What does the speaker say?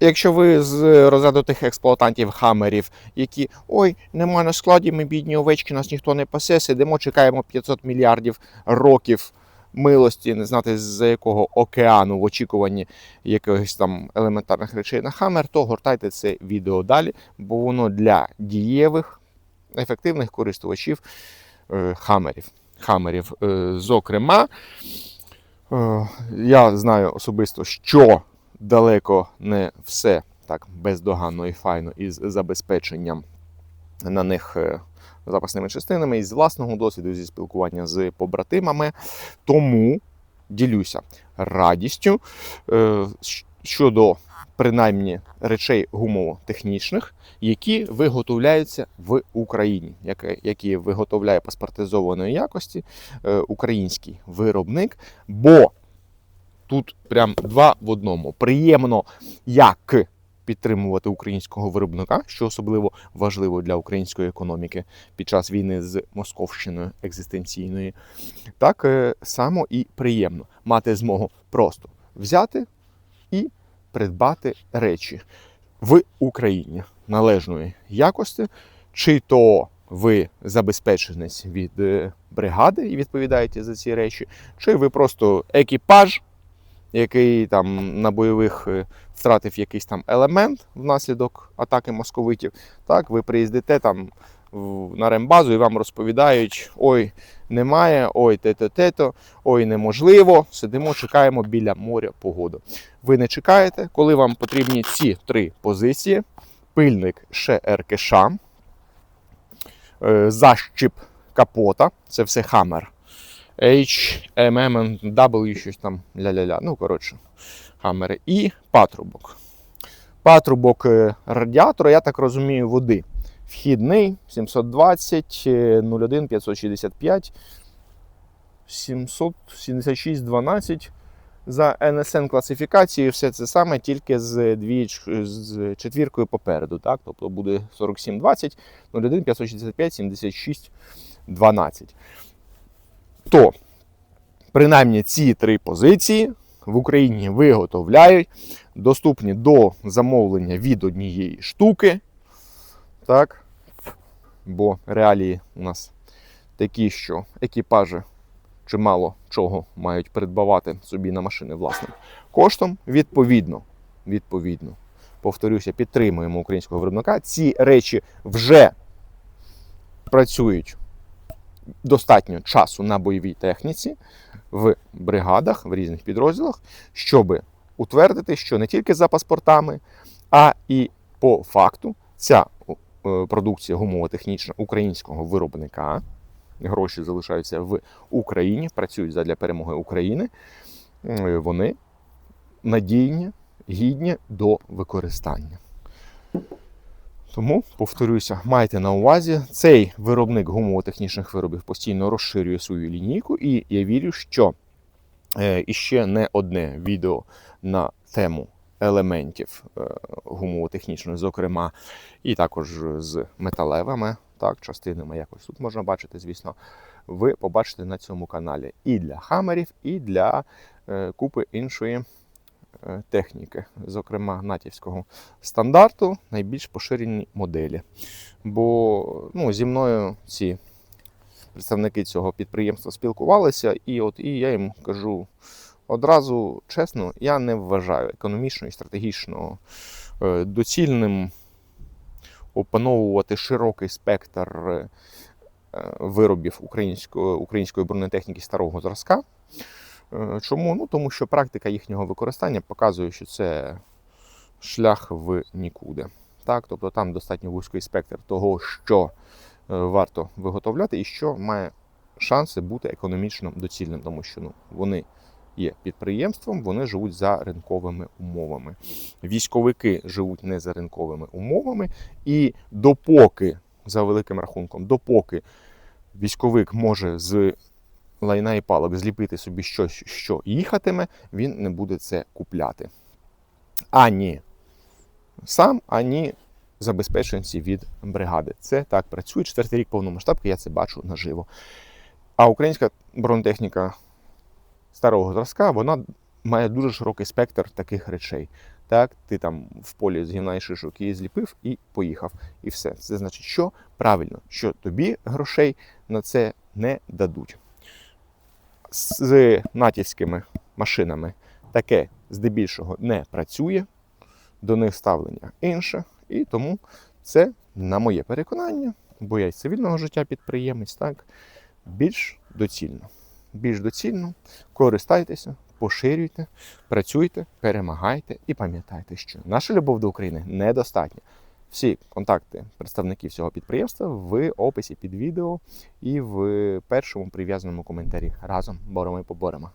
Якщо ви з розряду тих експлуатантів хамерів, які ой, нема на складі, ми бідні овечки, нас ніхто не пасе, сидимо, чекаємо 500 мільярдів років милості, не знати з якого океану в очікуванні якихось там елементарних речей на хамер, то гортайте це відео далі, бо воно для дієвих, ефективних користувачів е, хамерів. хамерів. Е, зокрема, е, я знаю особисто, що далеко не все так бездоганно і файно із забезпеченням на них е, запасними частинами із власного досвіду, зі спілкування з побратимами. Тому ділюся радістю е, щодо принаймні речей гумово-технічних, які виготовляються в Україні, які виготовляє паспортизованої якості е, український виробник. Бо тут прям два в одному. Приємно як підтримувати українського виробника, що особливо важливо для української економіки під час війни з Московщиною екзистенційної, так е, само і приємно мати змогу просто взяти і придбати речі в Україні належної якості, чи то ви забезпеченець від е, бригади і відповідаєте за ці речі, чи ви просто екіпаж, який там на бойових е, втратив якийсь там елемент внаслідок атаки московитів. Так, ви приїздите там на рембазу і вам розповідають: ой, немає, ой, те-то, те-то, ой, неможливо. Сидимо, чекаємо біля моря погоду. Ви не чекаєте, коли вам потрібні ці три позиції: пильник ШРКШ, е, защіп капота, це все хаммер. H, M, W, щось там ля-ля-ля. Ну, коротше, хамери. І патрубок. Патрубок е, радіатора, я так розумію, води. Вхідний 720, е, 01 565, 776 12. За NSN класифікацією все це саме, тільки з, двіч, з четвіркою попереду. Так? Тобто буде 4720, 01 565, 76 12. То, принаймні, ці три позиції в Україні виготовляють, доступні до замовлення від однієї штуки. Так? Бо реалії у нас такі, що екіпажі чимало чого мають придбавати собі на машини власним коштом. Відповідно, відповідно, повторюся, підтримуємо українського виробника. Ці речі вже працюють достатньо часу на бойовій техніці в бригадах, в різних підрозділах, щоб утвердити, що не тільки за паспортами, а і по факту ця е, продукція гумово-технічна українського виробника. Гроші залишаються в Україні, працюють задля перемоги України. е, Вони надійні, гідні до використання. Тому, повторюся, майте на увазі, цей виробник гумово-технічних виробів постійно розширює свою лінійку, і я вірю, що е, іще не одне відео на тему елементів е, гумово-технічної, зокрема, і також з металевими так, частинами, якось тут можна бачити, звісно, ви побачите на цьому каналі і для хамерів, і для е, купи іншої техніки, зокрема натівського стандарту, найбільш поширені моделі. Бо ну, зі мною ці представники цього підприємства спілкувалися, і от і я їм кажу одразу чесно, я не вважаю економічно і стратегічно е, доцільним опановувати широкий спектр е, виробів української, української бронетехніки старого зразка. Е, Чому? Ну, тому що практика їхнього використання показує, що це шлях в нікуди. Так? Тобто там достатньо вузький спектр того, що е, варто виготовляти і що має шанси бути економічно доцільним, тому що ну, вони є підприємством, вони живуть за ринковими умовами. Військовики живуть не за ринковими умовами, і допоки, за великим рахунком, допоки військовик може з лайна і палок зліпити собі щось, що їхатиме, він не буде це купляти. Ані сам, ані забезпеченці від бригади. Це так працює. Четвертий рік повномасштабки, я це бачу наживо. А українська бронетехніка старого зразка, вона має дуже широкий спектр таких речей. Так, ти там в полі згинай шишок і зліпив, і поїхав. І все. Це значить, що правильно, що тобі грошей на це не дадуть. З натівськими машинами таке здебільшого не працює, до них ставлення інше, і тому це, на моє переконання, бо я із цивільного життя підприємець, так, більш доцільно. Більш доцільно користайтеся, поширюйте, працюйте, перемагайте і пам'ятайте, що наша любов до України недостатня. Всі контакти представників цього підприємства в описі під відео і в першому прив'язаному коментарі. Разом боремо і поборемо.